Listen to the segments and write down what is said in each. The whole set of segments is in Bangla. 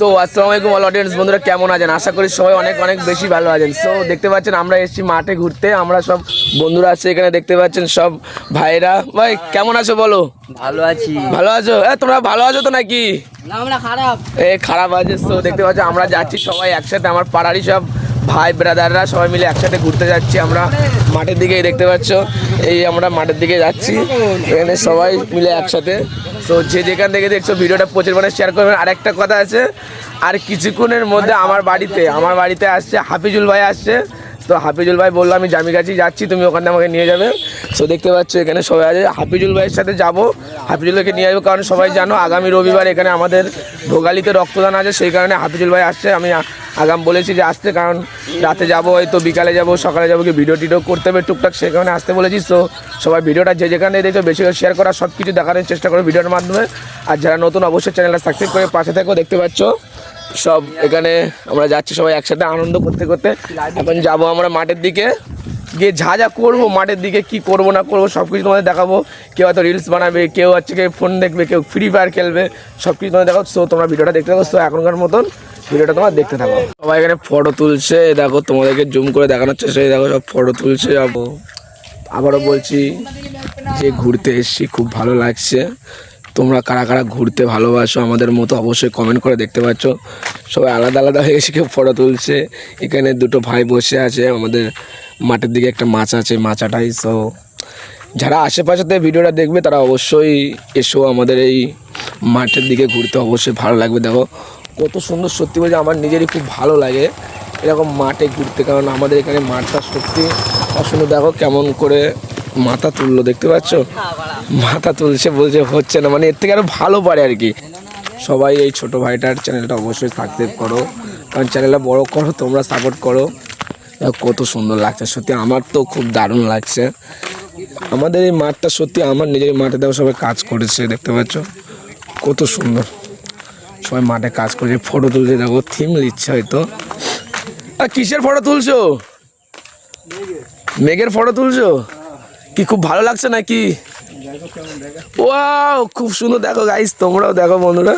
তো আসসালামু আলাইকুম অল অডিয়েন্স বন্ধুরা কেমন আছেন? আশা করি সবাই অনেক অনেক বেশি ভালো আছেন। সো দেখতে পাচ্ছেন আমরা এসেছি মাঠে ঘুরতে। আমরা সব বন্ধুরা আছে এখানে দেখতে পাচ্ছেন সব ভাইরা ভাই কেমন আছো বলো? ভালো আছি। ভালো আছো? এ তোমরা ভালো আছো তো নাকি? না আমরা খারাপ। এ খারাপ আছে। সো দেখতে পাচ্ছ আমরা যাচ্ছি সবাই একসাথে। আমার পাড়ারই সব ভাই ব্রাদাররা সবাই মিলে একসাথে ঘুরতে যাচ্ছি আমরা। মাঠের দিকেই দেখতে পাচ্ছ। এই আমরা মাঠের দিকে যাচ্ছি। এখানে সবাই মিলে একসাথে। তো যে যেখান থেকে দেখছ ভিডিওটা প্রচুর মানে শেয়ার করবেন আর একটা কথা আছে, আর কিছুক্ষণের মধ্যে আমার বাড়িতে আমার বাড়িতে আসছে হাফিজুল ভাই আসছে। তো হাফিজুল ভাই বলল, আমি জামিগাছি যাচ্ছি, তুমি ওখানে আমাকে নিয়ে যাবে। সো দেখতে পাচ্ছ এখানে সবাই আছে। হাফিজুল ভাইয়ের সাথে যাব। হাফিজুল ভাইকে নিয়ে যাব কারণ সবাই জানো, আগামী রবিবার এখানে আমাদের ভোগালিতে রক্তদান আছে। সেই কারণে হাফিজুল ভাই আসছে। আমি আগাম বলেছি যে আসতে, কারণ রাতে যাব হয়তো বিকালে যাব, সকালে যাব, কি ভিডিও টিডিও করতে হবে টুকটাক সেখানে আসতে বলেছি। তো সবাই ভিডিওটা যে যেখানে দেখছ, বেশি করে শেয়ার করা সব কিছু দেখানোর চেষ্টা করো ভিডিওর মাধ্যমে। আর যারা নতুন, অবশ্যই চ্যানেলটা সাবস্ক্রাইব করে পাশে থেকেও দেখতে পাচ্ছ। সব এখানে আমরা যাচ্ছি সবাই একসাথে আনন্দ করতে করতে। এখন যাব আমরা মাঠের দিকে। গিয়ে যা যা করব, মাঠের দিকে কি করব, না করব সব কিছু তোমাদের দেখাবো। কেউ হয়তো রিলস বানাবে, কেউ হচ্ছে কেউ ফোন দেখবে, কেউ ফ্রি ফায়ার খেলবে সব কিছু তোমাদের দেখাবো। সো তোমরা ভিডিওটা দেখতে থাকো সো এখনকার মতন। ভিডিওটা তোমার দেখতে থাকো। সবাই এখানে ফটো তুলছে, দেখো তোমাদেরকে জুম করে দেখানোর চেষ্টা দেখো সব ফটো তুলছে, যাব। আবারও বলছি যে ঘুরতে এসেছি, খুব ভালো লাগছে। তোমরা কারা কারা ঘুরতে ভালোবাসো আমাদের মতো অবশ্যই কমেন্ট করে দেখতে পাচ্ছ। সবাই আলাদা আলাদা হয়ে এসে কেউ ফটো তুলছে। এখানে দুটো ভাই বসে আছে, আমাদের মাঠের দিকে একটা মাছ আছে মাচাটাই সো যারা আশেপাশেতে ভিডিওটা দেখবে, তারা অবশ্যই এসো আমাদের এই মাঠের দিকে ঘুরতে, অবশ্যই ভালো লাগবে। দেখো কত সুন্দর সত্যি বলছে আমার নিজেরই খুব ভালো লাগে। এরকম মাঠে ঘুরতে, কারণ আমাদের এখানে মাঠটা সত্যি অসুন্দর দেখো কেমন করে মাথা তুললো, দেখতে পাচ্ছ? মাথা তুলছে বলছে হচ্ছে না মানে এর থেকে আরও ভালো পারে আর কি। সবাই এই ছোট ভাইটার চ্যানেলটা অবশ্যই সাবস্ক্রাইব করো, কারণ চ্যানেলটা বড় করো, তোমরা সাপোর্ট করো। কত সুন্দর লাগছে, সত্যি আমার তো খুব দারুণ লাগছে। আমাদের এই মাঠটা সত্যি আমার নিজের মাঠে দেখো সবাই কাজ করেছে, দেখতে পাচ্ছ? কত সুন্দর। সবাই মাঠে কাজ করছে ফটো তুলছে দেখো থিম নিচ্ছে হয়তো। আর কিসের ফটো তুলছো? মেঘের ফটো তুলছো? কি খুব ভালো লাগছে নাকি? ওয়াও খুব সুন্দর। দেখো গাইস তোমরাও দেখো বন্ধুরা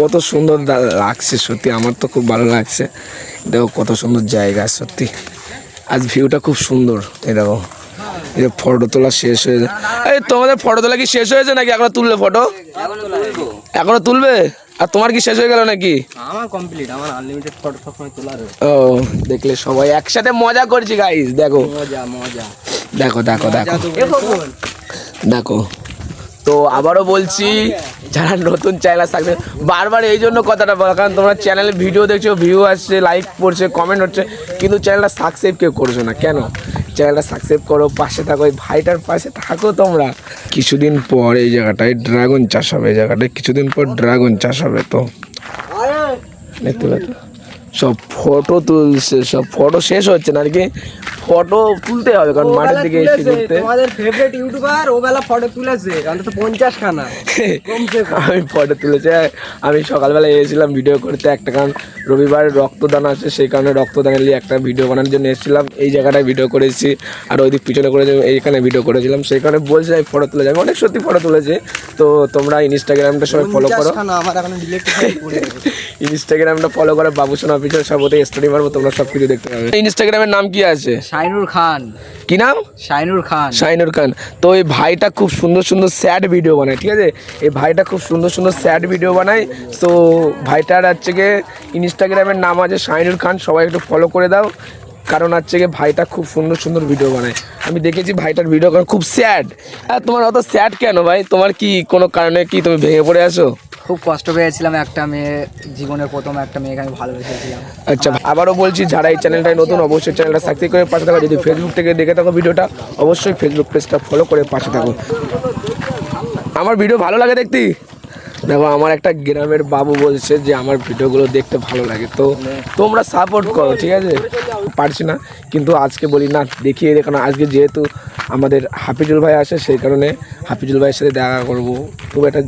কত সুন্দর লাগছে সত্যি। আমার তো খুব ভালো লাগছে। দেখো কত সুন্দর জায়গা সত্যি। আজ ভিউটা খুব সুন্দর। এই দেখো এই যে ফটো তোলা শেষ হয়েছে এই তোমাদের ফটো তোলা কি শেষ হয়েছে নাকি? এখনও তুললে ফটো এখনও তুলবে? আর তোমার কি শেষ হয়ে গেল নাকি? আমার কমপ্লিট আমার আনলিমিটেড ফটো সবসময় তোলা রয়েছে ও দেখলে সবাই একসাথে মজা করছি গাইস দেখো। মজা মজা। দেখো দেখো দেখো। দেখো। তো আবারও বলছি যারা নতুন চ্যানেল থাকবে বারবার এই জন্য কথাটা বলা কারণ তোমরা চ্যানেলে ভিডিও দেখছ ভিউ আসছে লাইক পড়ছে কমেন্ট হচ্ছে কিন্তু চ্যানেলটা সাবস্ক্রাইব কেউ করছ না। কেন? চ্যানেলটা সাবস্ক্রাইব করো, পাশে থাকো ওই ভাইটার পাশে থাকো তোমরা। কিছুদিন পর এই জায়গাটায় ড্রাগন চাষ হবে, এই জায়গাটায় কিছুদিন পর ড্রাগন চাষ হবে তো। দেখতে সব ফটো তুলছে, সব ফটো শেষ হচ্ছে না আর কি। ফটো তুলতে হবে কারণ মাঠের দিকে এসে ঘুরতে। তোমাদের ফেভারিট ইউটিউবার ও বেলা ফটো তুলেছে অন্তত পঞ্চাশ খানা আমি ফটো তুলেছি আমি সকালবেলা এসেছিলাম ভিডিও করতে একটা কারণ রবিবার রক্তদান আছে সেই কারণে রক্তদানের নিয়ে একটা ভিডিও বানানোর জন্য এসেছিলাম এই জায়গাটায় ভিডিও করেছি আর ওই দিক পিছনে করেছি এইখানে ভিডিও করেছিলাম সেই কারণে বলছি আমি ফটো তুলে যাব অনেক সত্যি ফটো তুলেছি। তো তোমরা ইনস্টাগ্রামটা সবাই ফলো করো। আমার এখন ইনস্টাগ্রামটা ফলো করে বাবুসন অফিসিয়াল সব ওতে স্টোরি মারবো তোমরা সব কিছু দেখতে পাবে। ইনস্টাগ্রামের নাম কি আছে? শাইনুর খান। কি নাম? শাইনুর খান। শাইনুর খান। তো এই ভাইটা খুব সুন্দর সুন্দর স্যাড ভিডিও বানায় ঠিক আছে? এই ভাইটা খুব সুন্দর সুন্দর স্যাড ভিডিও বানায়। তো ভাইটার হচ্ছে গিয়ে ইনস্টাগ্রামের নাম আছে শাইনুর খান সবাই একটু ফলো করে দাও। কারণ হচ্ছে গিয়ে ভাইটা খুব সুন্দর সুন্দর ভিডিও বানায়। আমি দেখেছি ভাইটার ভিডিও করে খুব স্যাড আর তোমার অত স্যাড কেন ভাই? তোমার কি কোনো কারণে কি তুমি ভেঙে পড়ে আসো খুব কষ্ট পেয়েছিলাম একটা মেয়ে জীবনের প্রথম একটা মেয়েকে আমি ভালোবেসেছিলাম। আচ্ছা আবারও বলছি যারা এই চ্যানেলটায় নতুন অবশ্যই চ্যানেলটা সাবস্ক্রাইব করে পাশে থাকো। যদি ফেসবুক থেকে দেখে থাকো ভিডিওটা অবশ্যই ফেসবুক পেজটা ফলো করে পাশে থাকো। আমার ভিডিও ভালো লাগে দেখতে? দেখো আমার একটা গ্রামের বাবু বলছে যে আমার ভিডিওগুলো দেখতে ভালো লাগে। তো তোমরা সাপোর্ট করো ঠিক আছে? পারছি না কিন্তু আজকে বলি না দেখিয়ে দেখানো আজকে যেহেতু আমাদের হাফিজুল ভাই আসে সেই কারণে হাফিজুল ভাইয়ের সাথে দেখা করব। তো একটা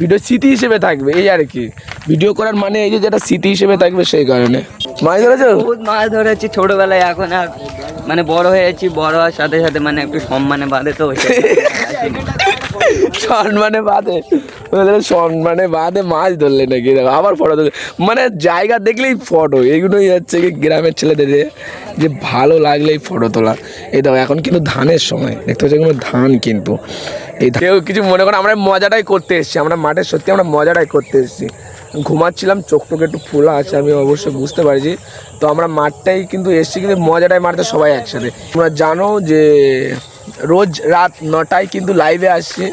ভিডিও স্মৃতি হিসেবে থাকবে এই আর কি। ভিডিও করার মানে এই যে যেটা স্মৃতি হিসেবে থাকবে সেই কারণে। মাছ ধরেছো? মাছ ধরেছি ছোটবেলায় এখন আর মানে বড় হয়েছি বড় হওয়ার সাথে সাথে মানে একটু সম্মানে বাঁধে তো সম্মানে বললেন সম্মানে বাদে মাছ ধরলে নাকি? আবার ফটো তুলে। মানে জায়গা দেখলেই ফটো এগুলোই হচ্ছে কি গ্রামের ছেলেদের যে ভালো লাগলেই ফটো তোলা। এই দেখো, এখন কিন্তু ধানের সময়। দেখতে পাচ্ছি এগুলো ধান কিন্তু। এই কেউ কিছু মনে করো আমরা মজাটাই করতে এসেছি। আমরা মাঠে সত্যি আমরা মজাটাই করতে এসেছি। ঘুমাচ্ছিলাম, চোখ টোক একটু ফোলা আছে, আমি অবশ্যই বুঝতে পারছি। তো আমরা মাঠটাই কিন্তু এসেছি, কিন্তু মজাটাই মারতে সবাই একসাথে। তোমরা জানো যে রোজ রাত নটায় কিন্তু লাইভে আসছি।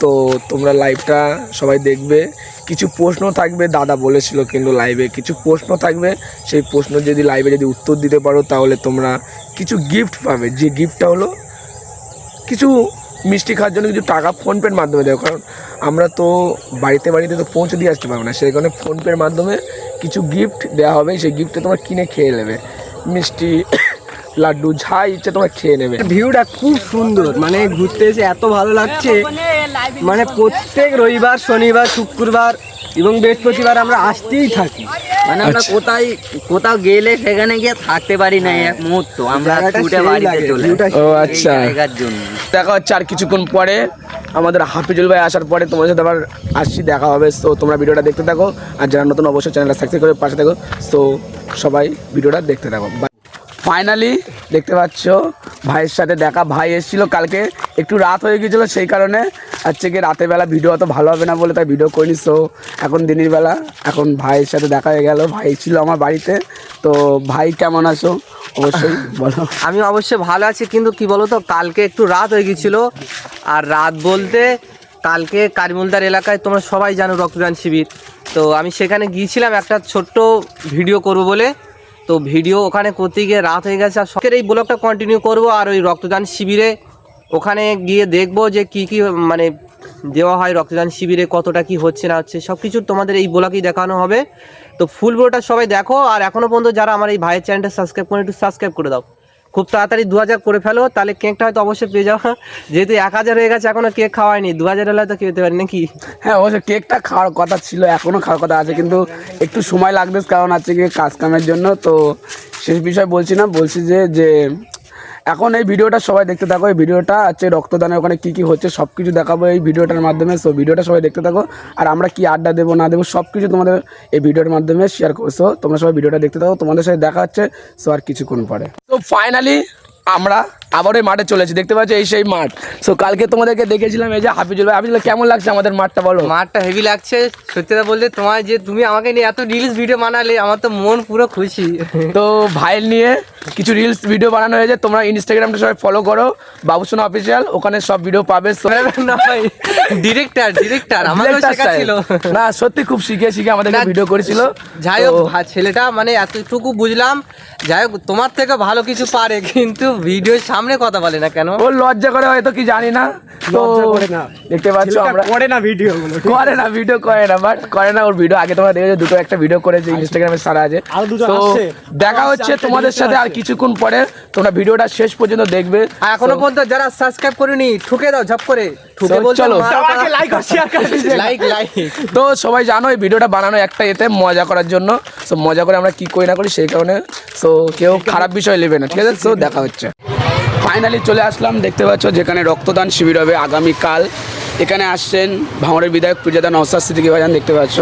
তো তোমরা লাইভটা সবাই দেখবে। কিছু প্রশ্ন থাকবে, দাদা বলেছিল কিন্তু লাইভে কিছু প্রশ্ন থাকবে, সেই প্রশ্ন যদি লাইভে যদি উত্তর দিতে পারো, তাহলে তোমরা কিছু গিফট পাবে। যে গিফটটা হলো, কিছু মিষ্টি খাওয়ার জন্য কিছু টাকা ফোনপের মাধ্যমে দেবো। কারণ আমরা তো বাড়িতে বাড়িতে তো পৌঁছে দিয়ে আসতে পারব না। সেই কারণে ফোনপের মাধ্যমে কিছু গিফট দেওয়া হবে। সেই গিফটটা তোমরা কিনে খেয়ে নেবে। মিষ্টি লাড্ডু যা ইচ্ছে তোমরা খেয়ে নেবে। ভিউটা খুব সুন্দর মানে ঘুরতে এসে এত ভালো লাগছে। মানে প্রত্যেক রবিবার শনিবার শুক্রবার এবং বৃহস্পতিবার আমরা আসতেই থাকি। মানে আমরা আচ্ছা। কোথায় কোথাও গেলে সেখানে গিয়ে থাকতে পারি না এক মুহূর্ত। আমরা ছুটে বাড়িতে চলে ও আচ্ছা। দেখা হচ্ছে আর কিছুক্ষণ পরে। আমাদের হাফিজুল ভাই আসার পরে তোমাদের সাথে আবার আসছি দেখা হবে। তো তোমরা ভিডিওটা দেখতে থাকো। আর যারা নতুন অবশ্যই চ্যানেলটা সাবস্ক্রাইব করে পাশে থাকো। তো সবাই ভিডিওটা দেখতে থাকো। ফাইনালি দেখতে পাচ্ছ, ভাইয়ের সাথে দেখা, ভাই এসেছিল কালকে। একটু রাত হয়ে গিয়েছিল সেই কারণে। হচ্ছে কি রাতের বেলা ভিডিও অত ভালো হবে না বলে তাই ভিডিও করিনি সো এখন দিনের বেলা, এখন ভাইয়ের সাথে দেখা হয়ে গেল। ভাই ছিল আমার বাড়িতে, তো ভাই কেমন আছো? অবশ্যই বলো। আমি অবশ্যই ভালো আছি, কিন্তু কি বলো তো কালকে একটু রাত হয়ে গিয়েছিল। আর রাত বলতে কালকে কারিমুলদার এলাকায় তোমরা সবাই জানো রক্তদান শিবির। তো আমি সেখানে গিয়েছিলাম একটা ছোট্ট ভিডিও করব বলে। তো ভিডিও ওখানে করতে গিয়ে রাত হয়ে গেছে আর সকের এই ব্লগটা কন্টিনিউ করব আর ওই রক্তদান শিবিরে। ওখানে গিয়ে দেখব যে কি কি মানে দেওয়া হয় রক্তদান শিবিরে, কতটা কি হচ্ছে না হচ্ছে সব কিছু তোমাদের এই ব্লগেই দেখানো হবে। তো ফুল ব্লোটা সবাই দেখো আর এখনও পর্যন্ত যারা আমার এই ভাইয়ের চ্যানেলটা সাবস্ক্রাইব করে একটু সাবস্ক্রাইব করে দাও। খুব তাড়াতাড়ি দু হাজার করে ফেলো, তাহলে কেকটা হয়তো অবশ্যই পেয়ে যাও। যেহেতু এক হাজার হয়ে গেছে, এখনও কেক খাওয়ায়নি দু হাজার হলে তো খেতে পারি, নাকি? হ্যাঁ অবশ্যই কেকটা খাওয়ার কথা ছিল এখনও খাওয়ার কথা আছে, কিন্তু একটু সময় লাগবে, কারণ আছে কি কাজ কামের জন্য, তো শেষ বিষয় বলছি না, বলছি যে যে এখন এই ভিডিওটা সবাই দেখতে থাকো, এই ভিডিওটা আছে রক্তদানের ওখানে কী কী হচ্ছে সব কিছু দেখাবো এই ভিডিওটার মাধ্যমে। সো ভিডিওটা সবাই দেখতে থাকো, আর আমরা কি আড্ডা দেবো, না দেবো সব কিছু তোমাদের এই ভিডিওর মাধ্যমে শেয়ার করছ তোমরা সবাই ভিডিওটা দেখতে থাকো, তোমাদের সাথে দেখা হচ্ছে সো আর কিছুক্ষণ পরে। তো ফাইনালি আমরা আবার এই মাঠে চলেছি। দেখতে পাচ্ছি এই সেই মাঠ। সো কালকে তোমাদেরকে দেখেছিলাম এই যে হাফিজুল ভাই। হাফিজুল কেমন লাগছে আমাদের মাঠটা বলো? মাঠটা হেভি লাগছে। সত্যি কথা বলতে তোমার যে তুমি আমাকে নিয়ে এত রিলস ভিডিও বানালে আমার তো মন পুরো খুশি। তো ভাইয়ের নিয়ে কিছু রিলস ভিডিও বানানো হয়েছে। তোমরা ইনস্টাগ্রামটা সবাই ফলো করো। বাবুসোনা অফিসিয়াল ওখানে সব ভিডিও পাবে। ডিরেক্টর ডিরেক্টর Director শেখাচ্ছিল। না সত্যি খুব শিখে শিখে আমাদেরকে ভিডিও করেছিল। যাই হোক ছেলেটা মানে এতটুকু বুঝলাম। যাই হোক তোমার থেকে ভালো কিছু পারে কিন্তু ভিডিও সামনে কথা বলে না কেন? ও লজ্জা করে হয়তো কি জানি না। তো করে না। দেখতে পাচ্ছ আমরা করে না ভিডিওগুলো করে না ভিডিও করে না বাট করে না ওর ভিডিও আগে তোমরা দেখেছ দুটো একটা ভিডিও করেছে ইনস্টাগ্রামে সারা আছে। আরও দুটো তো দেখা হচ্ছে তোমাদের সাথে আর কিছুক্ষণ পরে। তোমরা ভিডিওটা শেষ পর্যন্ত দেখবে। আর এখনও পর্যন্ত যারা সাবস্ক্রাইব করেনি ঠুকে দাও ঝপ করে। ঠুকে বলছো চলো। লাইক লাইক লাইক তো সবাই জানো এই ভিডিওটা বানানো একটা এতে মজা করার জন্য। সো মজা করে আমরা কি করি না করি সেই কারণে। সো কেউ খারাপ বিষয় নেবে না ঠিক আছে? সো দেখা হচ্ছে। ফাইনালি চলে আসলাম। দেখতে পাচ্ছ যেখানে রক্তদান শিবির হবে আগামীকাল। এখানে আসছেন ভাঙড়ের বিধায়ক পূজাদা নওসাদ সিদ্দিকি ভাইজান, দেখতে পাচ্ছ।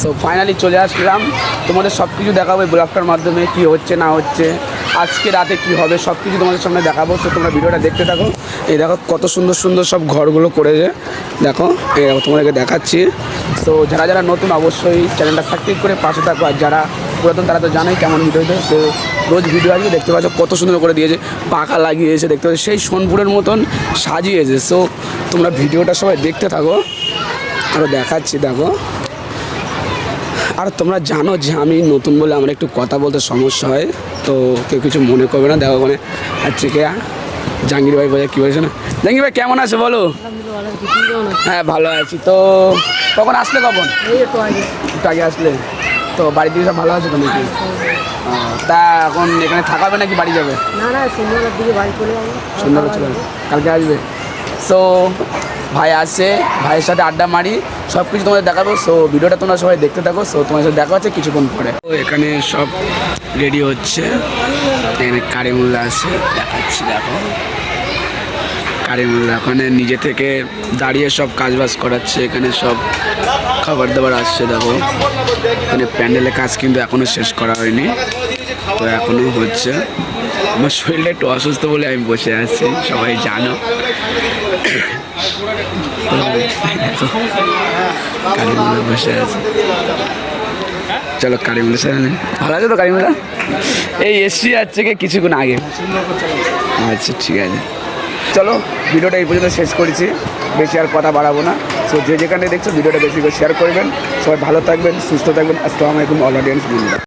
সো ফাইনালি চলে আসলাম। তোমাদের সব কিছু দেখাবো ব্লগটার মাধ্যমে, কি হচ্ছে, না হচ্ছে। আজকে রাতে কি হবে সব কিছু তোমাদের সামনে দেখাবো। তো তোমরা ভিডিওটা দেখতে থাকো। এই দেখো কত সুন্দর সুন্দর সব ঘরগুলো করেছে। দেখো, এই দেখো তোমাদেরকে দেখাচ্ছি। তো যারা যারা নতুন অবশ্যই চ্যানেলটা সাবস্ক্রাইব করে পাশে থাকো। আর যারা পুরাতন, তারা তো জানোই কেমন ভিডিও দেয় তো রোজ ভিডিও আসবে, দেখতে পাচ্ছ কত সুন্দর করে দিয়েছে। পাখা লাগিয়েছে, দেখতে পাচ্ছ সেই সোনপুরের মতন সাজিয়েছে। সো তোমরা ভিডিওটা সবাই দেখতে থাকো। আরও দেখাচ্ছি, দেখো। আর তোমরা জানো যে আমি নতুন বলে আমার একটু কথা বলতে সমস্যা হয় তো কেউ কিছু মনে করবে না। দেখো ওখানে হচ্ছে কে জাহাঙ্গীর ভাই বোঝা কী বলছে না? জাহাঙ্গীর ভাই কেমন আছে বলো? হ্যাঁ ভালো আছি। তো কখন আসলে কখন? একটু আগে আসলে। তো বাড়ির দিকে সব ভালো আছে তো নাকি? তা এখন এখানে থাকাবে নাকি বাড়ি যাবে? না না সন্ধ্যাবেলার দিকে বাড়ি চলে যাব। সুন্দর চলে কালকে আসবে? সো ভাই আসে, ভাইয়ের সাথে আড্ডা মারি সব কিছু তোমাদের দেখাবো। সো ভিডিওটা তোমরা সবাই দেখতে থাকো। সো তোমার সাথে দেখা হচ্ছে কিছুক্ষণ পরে। তো এখানে সব রেডি হচ্ছে। এখানে কারিমুল্লা আছে, দেখাচ্ছি, দেখো। কারিমুল্লা ওখানে নিজে থেকে দাঁড়িয়ে সব কাজবাজ করাচ্ছে। এখানে সব খাবার দাবার আসছে, দেখো। এখানে প্যান্ডেলের কাজ কিন্তু এখনও শেষ করা হয়নি। তো এখনও হচ্ছে। আমার শরীরটা একটু অসুস্থ বলে আমি বসে আছি, সবাই জানো। কারিমুল্লা বসে আছে। চলো কারিমুল্লা স্যার ভালো আছে তো কারিমুল্লা এই এসছি যাচ্ছে কি কিছুক্ষণ আগে। আচ্ছা ঠিক আছে। চলো, ভিডিওটা এই পর্যন্ত শেষ করেছি। বেশি আর কথা বাড়াবো না। সো যে যেখানে দেখছ, ভিডিওটা বেশি করে শেয়ার করবেন। সবাই ভালো থাকবেন, সুস্থ থাকবেন। আসসালামু আলাইকুম অল অডিয়েন্স